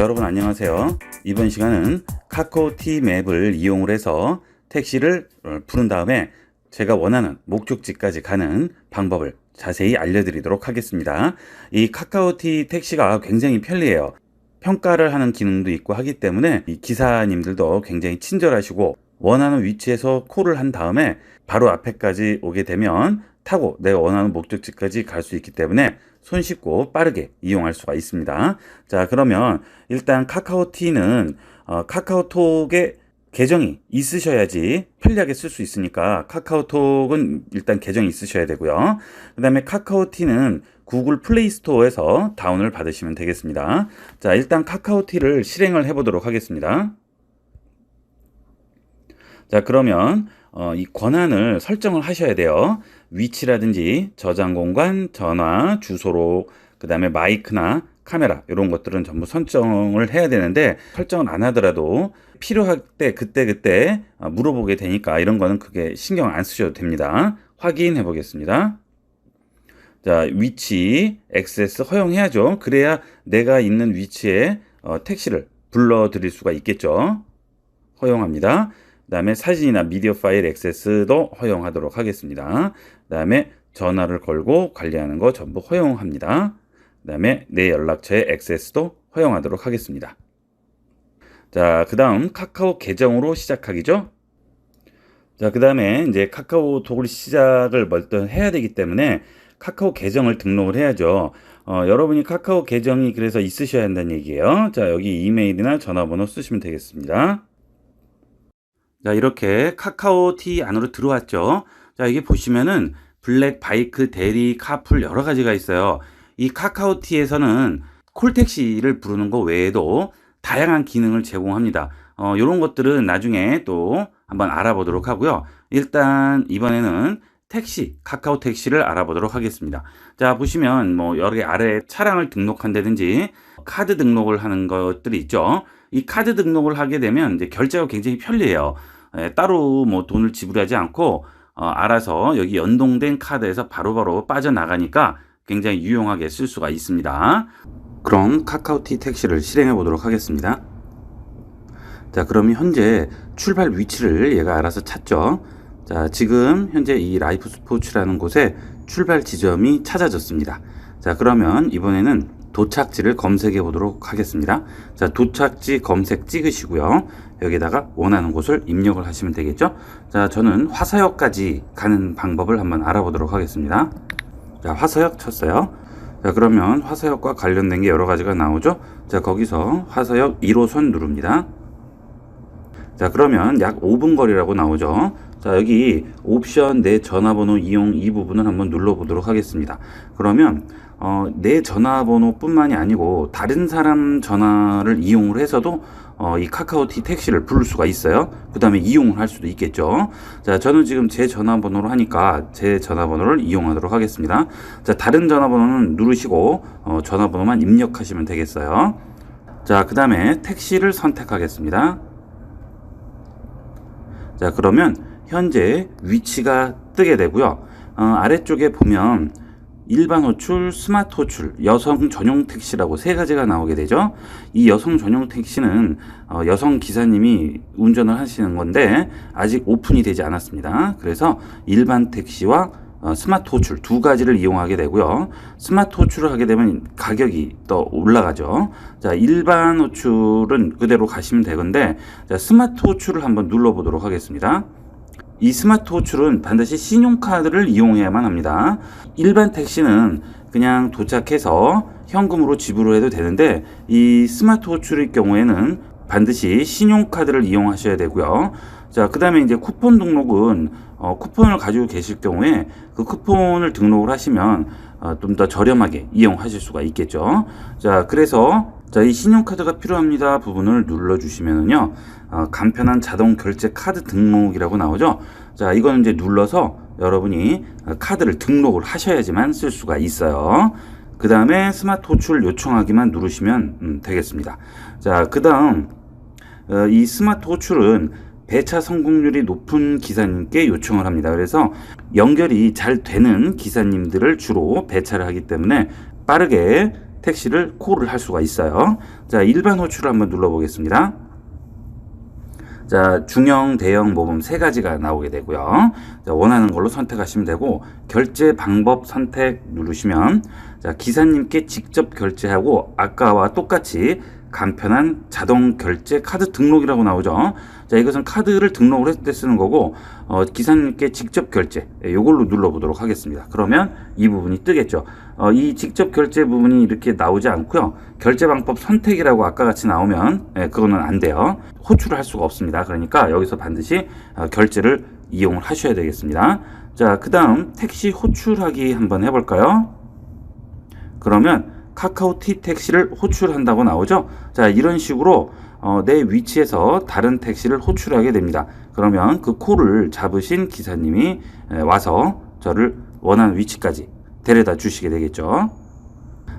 여러분 안녕하세요. 이번 시간은 카카오티 맵을 이용을 해서 택시를 어, 부른 다음에 제가 원하는 목적지까지 가는 방법을 자세히 알려드리도록 하겠습니다. 이 카카오티 택시가 굉장히 편리해요. 평가를 하는 기능도 있고 하기 때문에 이 기사님들도 굉장히 친절하시고 원하는 위치에서 콜을 한 다음에 바로 앞에까지 오게 되면 타고 내가 원하는 목적지까지 갈 수 있기 때문에 손쉽고 빠르게 이용할 수가 있습니다. 자, 그러면 일단 카카오티는 어, 카카오톡에 계정이 있으셔야지 편리하게 쓸 수 있으니까 카카오톡은 일단 계정이 있으셔야 되고요. 그 다음에 카카오티는 구글 플레이 스토어에서 다운을 받으시면 되겠습니다. 자, 일단 카카오티를 실행을 해보도록 하겠습니다. 자, 그러면 어, 이 권한을 설정을 하셔야 돼요. 위치라든지 저장 공간, 전화, 주소로, 그 다음에 마이크나 카메라 이런 것들은 전부 설정을 해야 되는데 설정을 안 하더라도 필요할 때 그때 그때 어, 물어보게 되니까 이런 거는 그게 신경 안 쓰셔도 됩니다. 확인해 보겠습니다. 자 위치 액세스 허용해야죠. 그래야 내가 있는 위치에 어, 택시를 불러 드릴 수가 있겠죠. 허용합니다. 그 다음에 사진이나 미디어 파일 액세스도 허용하도록 하겠습니다. 그 다음에 전화를 걸고 관리하는 거 전부 허용합니다. 그 다음에 내 연락처의 액세스도 허용하도록 하겠습니다. 자, 그 다음 카카오 계정으로 시작하기죠. 자, 그 다음에 이제 카카오톡을 시작을 먼저 해야 되기 때문에 카카오 계정을 등록을 해야죠. 어, 여러분이 카카오 계정이 그래서 있으셔야 한다는 얘기예요. 자, 여기 이메일이나 전화번호 쓰시면 되겠습니다. 자, 이렇게 카카오티 안으로 들어왔죠. 자, 이게 보시면은 블랙 바이크, 대리, 카풀 여러 가지가 있어요. 이 카카오티에서는 콜택시를 부르는 거 외에도 다양한 기능을 제공합니다. 어, 이런 것들은 나중에 또 한번 알아보도록 하고요. 일단 이번에는 택시, 카카오 택시를 알아보도록 하겠습니다. 자, 보시면 뭐 여러 개 아래 차량을 등록한다든지 카드 등록을 하는 것들이 있죠. 이 카드 등록을 하게 되면 이제 결제가 굉장히 편리해요. 예, 따로 뭐 돈을 지불하지 않고 어, 알아서 여기 연동된 카드에서 바로 바로 빠져나가니까 굉장히 유용하게 쓸 수가 있습니다. 그럼 카카오티 택시를 실행해 보도록 하겠습니다. 자, 그럼 현재 출발 위치를 얘가 알아서 찾죠. 자, 지금 현재 이 라이프 스포츠라는 곳에 출발 지점이 찾아졌습니다. 자, 그러면 이번에는 도착지를 검색해 보도록 하겠습니다. 자, 도착지 검색 찍으시고요. 여기다가 원하는 곳을 입력을 하시면 되겠죠. 자, 저는 화서역까지 가는 방법을 한번 알아보도록 하겠습니다. 자, 화서역 쳤어요. 자, 그러면 화서역과 관련된 게 여러 가지가 나오죠. 자, 거기서 화서역 1호선 누릅니다. 자, 그러면 약 5분 거리라고 나오죠. 자, 여기 옵션 내 전화번호 이용 이 부분을 한번 눌러보도록 하겠습니다. 그러면 어, 내 전화번호뿐만이 아니고 다른 사람 전화를 이용을 해서도 어, 이 카카오티 택시를 부를 수가 있어요. 그 다음에 이용을 할 수도 있겠죠. 자, 저는 지금 제 전화번호로 하니까 제 전화번호를 이용하도록 하겠습니다. 자, 다른 전화번호는 누르시고 어, 전화번호만 입력하시면 되겠어요. 자, 그 다음에 택시를 선택하겠습니다. 자, 그러면 현재 위치가 뜨게 되고요. 어, 아래쪽에 보면 일반 호출, 스마트 호출, 여성 전용 택시라고 세 가지가 나오게 되죠. 이 여성 전용 택시는 어, 여성 기사님이 운전을 하시는 건데 아직 오픈이 되지 않았습니다. 그래서 일반 택시와 어, 스마트 호출 두 가지를 이용하게 되고요. 스마트 호출을 하게 되면 가격이 또 올라가죠. 자, 일반 호출은 그대로 가시면 되건데 자, 스마트 호출을 한번 눌러보도록 하겠습니다. 이 스마트 호출은 반드시 신용카드를 이용해야만 합니다. 일반 택시는 그냥 도착해서 현금으로 지불을 해도 되는데 이 스마트 호출의 경우에는 반드시 신용카드를 이용하셔야 되고요. 자, 그 다음에 이제 쿠폰 등록은 어, 쿠폰을 가지고 계실 경우에 그 쿠폰을 등록을 하시면 어, 좀 더 저렴하게 이용하실 수가 있겠죠. 자, 그래서 자, 이 신용카드가 필요합니다 부분을 눌러주시면은요, 어, 간편한 자동 결제 카드 등록이라고 나오죠. 자, 이거는 이제 눌러서 여러분이 카드를 등록을 하셔야지만 쓸 수가 있어요. 그 다음에 스마트 호출 요청하기만 누르시면 음, 되겠습니다. 자, 그 다음, 어, 이 스마트 호출은 배차 성공률이 높은 기사님께 요청을 합니다. 그래서 연결이 잘 되는 기사님들을 주로 배차를 하기 때문에 빠르게 택시를 콜을 할 수가 있어요. 자, 일반 호출을 한번 눌러보겠습니다. 자, 중형, 대형, 모범 세 가지가 나오게 되고요. 자, 원하는 걸로 선택하시면 되고 결제 방법 선택 누르시면 자, 기사님께 직접 결제하고 아까와 똑같이 간편한 자동 결제 카드 등록이라고 나오죠. 자, 이것은 카드를 등록을 했을 때 쓰는 거고 어, 기사님께 직접 결제 이걸로 눌러보도록 하겠습니다. 그러면 이 부분이 뜨겠죠. 어, 이 직접 결제 부분이 이렇게 나오지 않고요. 결제 방법 선택이라고 아까 같이 나오면 예, 그거는 안 돼요. 호출을 할 수가 없습니다. 그러니까 여기서 반드시 어, 결제를 이용을 하셔야 되겠습니다. 자, 그 다음 택시 호출하기 한번 해볼까요? 그러면 카카오 티 택시를 호출한다고 나오죠. 자, 이런 식으로 어, 내 위치에서 다른 택시를 호출하게 됩니다. 그러면 그 콜을 잡으신 기사님이 에, 와서 저를 원하는 위치까지 데려다 주시게 되겠죠.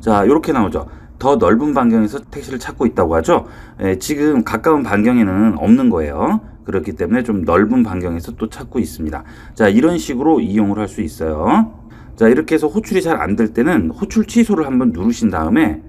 자, 이렇게 나오죠. 더 넓은 반경에서 택시를 찾고 있다고 하죠. 에, 지금 가까운 반경에는 없는 거예요. 그렇기 때문에 좀 넓은 반경에서 또 찾고 있습니다. 자, 이런 식으로 이용을 할 수 있어요. 자, 이렇게 해서 호출이 잘 안 될 때는 호출 취소를 한번 누르신 다음에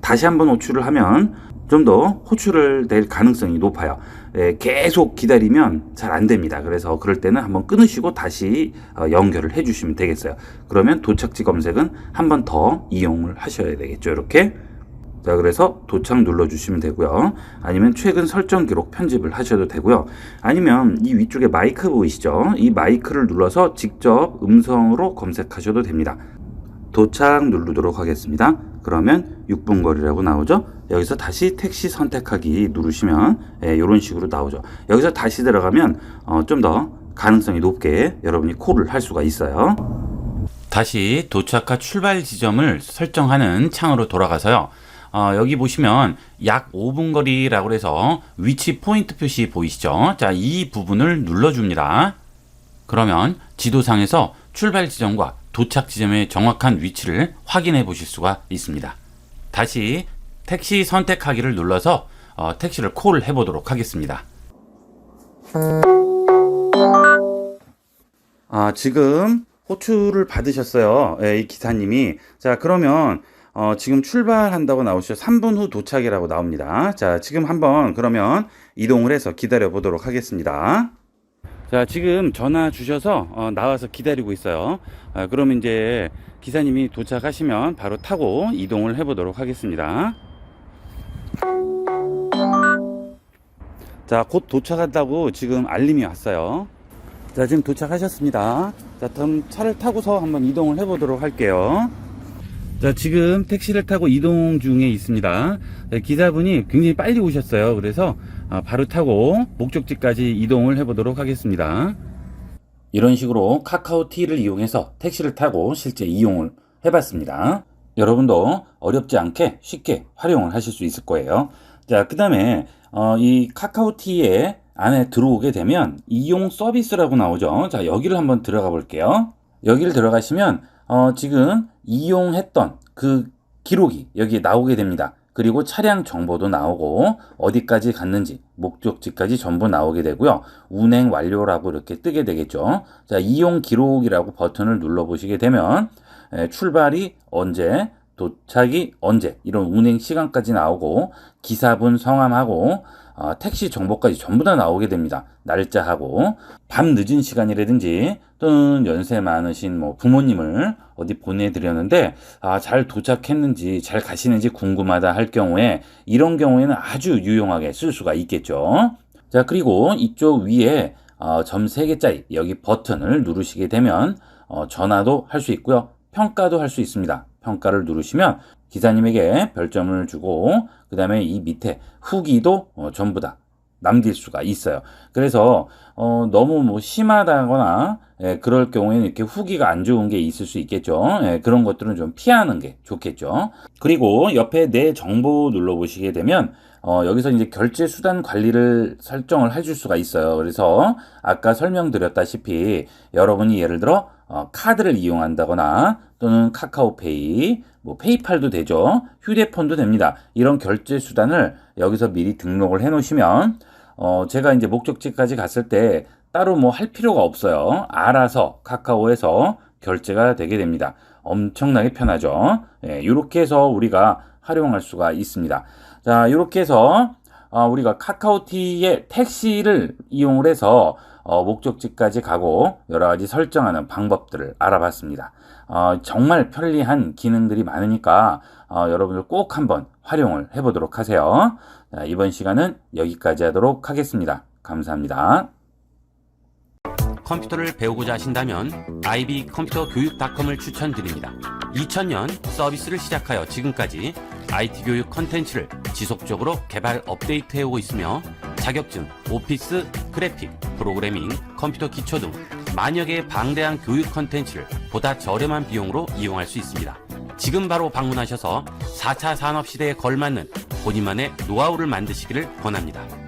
다시 한번 호출을 하면 좀 더 호출을 될 가능성이 높아요. 예, 계속 기다리면 잘 안 됩니다. 그래서 그럴 때는 한번 끊으시고 다시 어, 연결을 해 주시면 되겠어요. 그러면 도착지 검색은 한번 더 이용을 하셔야 되겠죠. 이렇게. 자, 그래서 도착 눌러주시면 되고요. 아니면 최근 설정 기록 편집을 하셔도 되고요. 아니면 이 위쪽에 마이크 보이시죠? 이 마이크를 눌러서 직접 음성으로 검색하셔도 됩니다. 도착 누르도록 하겠습니다. 그러면 6분 거리라고 나오죠? 여기서 다시 택시 선택하기 누르시면 예, 이런 식으로 나오죠. 여기서 다시 들어가면 어, 좀 더 가능성이 높게 여러분이 콜을 할 수가 있어요. 다시 도착한 출발 지점을 설정하는 창으로 돌아가서요. 어, 여기 보시면 약 5분 거리라고 해서 위치 포인트 표시 보이시죠? 자, 이 부분을 눌러줍니다. 그러면 지도상에서 출발 지점과 도착 지점의 정확한 위치를 확인해 보실 수가 있습니다. 다시 택시 선택하기를 눌러서 어, 택시를 콜 해보도록 하겠습니다. 아, 지금 호출을 받으셨어요. 예, 이 기사님이. 자, 그러면 어, 지금 출발한다고 나오시죠. 3분 후 도착이라고 나옵니다. 자, 지금 한번 그러면 이동을 해서 기다려 보도록 하겠습니다. 자, 지금 전화 주셔서 어, 나와서 기다리고 있어요. 아, 그러면 이제 기사님이 도착하시면 바로 타고 이동을 해 보도록 하겠습니다. 자, 곧 도착한다고 지금 알림이 왔어요. 자, 지금 도착하셨습니다. 자, 그럼 차를 타고서 한번 이동을 해 보도록 할게요. 자, 지금 택시를 타고 이동 중에 있습니다. 네, 기사분이 굉장히 빨리 오셨어요. 그래서 아, 바로 타고 목적지까지 이동을 해보도록 하겠습니다. 이런 식으로 카카오티를 이용해서 택시를 타고 실제 이용을 해봤습니다. 여러분도 어렵지 않게 쉽게 활용을 하실 수 있을 거예요. 자, 그 다음에 어, 이 카카오티에 안에 들어오게 되면 이용 서비스라고 나오죠. 자, 여기를 한번 들어가 볼게요. 여기를 들어가시면 어, 지금 이용했던 그 기록이 여기에 나오게 됩니다. 그리고 차량 정보도 나오고 어디까지 갔는지 목적지까지 전부 나오게 되고요. 운행 완료라고 이렇게 뜨게 되겠죠. 자, 이용 기록이라고 버튼을 눌러 보시게 되면 에, 출발이 언제 도착이 언제 이런 운행 시간까지 나오고 기사분 성함하고 어, 택시 정보까지 전부 다 나오게 됩니다. 날짜하고 밤 늦은 시간이라든지 또는 연세 많으신 뭐 부모님을 어디 보내드렸는데 아, 잘 도착했는지 잘 가시는지 궁금하다 할 경우에 이런 경우에는 아주 유용하게 쓸 수가 있겠죠. 자 그리고 이쪽 위에 어, 점 3개짜리 여기 버튼을 누르시게 되면 어, 전화도 할 수 있고요. 평가도 할 수 있습니다. 평가를 누르시면 기사님에게 별점을 주고 그 다음에 이 밑에 후기도 어, 전부 다 남길 수가 있어요. 그래서 어, 너무 뭐 심하다거나 예, 그럴 경우에는 이렇게 후기가 안 좋은 게 있을 수 있겠죠. 예, 그런 것들은 좀 피하는 게 좋겠죠. 그리고 옆에 내 정보 눌러 보시게 되면 어, 여기서 이제 결제 수단 관리를 설정을 해줄 수가 있어요. 그래서 아까 설명드렸다시피 여러분이 예를 들어 어, 카드를 이용한다거나 또는 카카오페이, 뭐 페이팔도 되죠. 휴대폰도 됩니다. 이런 결제 수단을 여기서 미리 등록을 해 놓으시면 어, 제가 이제 목적지까지 갔을 때 따로 뭐 할 필요가 없어요. 알아서 카카오에서 결제가 되게 됩니다. 엄청나게 편하죠. 예, 이렇게 해서 우리가 활용할 수가 있습니다. 자, 이렇게 해서 어, 우리가 카카오티의 택시를 이용을 해서 어, 목적지까지 가고 여러 가지 설정하는 방법들을 알아봤습니다. 어, 정말 편리한 기능들이 많으니까 어, 여러분들 꼭 한번 활용을 해보도록 하세요. 자, 이번 시간은 여기까지 하도록 하겠습니다. 감사합니다. 컴퓨터를 배우고자 하신다면 IB 컴퓨터 교육닷컴을 추천드립니다. 2000년 서비스를 시작하여 지금까지 IT 교육 컨텐츠를 지속적으로 개발 업데이트해 오고 있으며 자격증, 오피스, 그래픽, 프로그래밍, 컴퓨터 기초 등 만여 개의 방대한 교육 컨텐츠를 보다 저렴한 비용으로 이용할 수 있습니다. 지금 바로 방문하셔서 4차 산업 시대에 걸맞는 본인만의 노하우를 만드시기를 권합니다.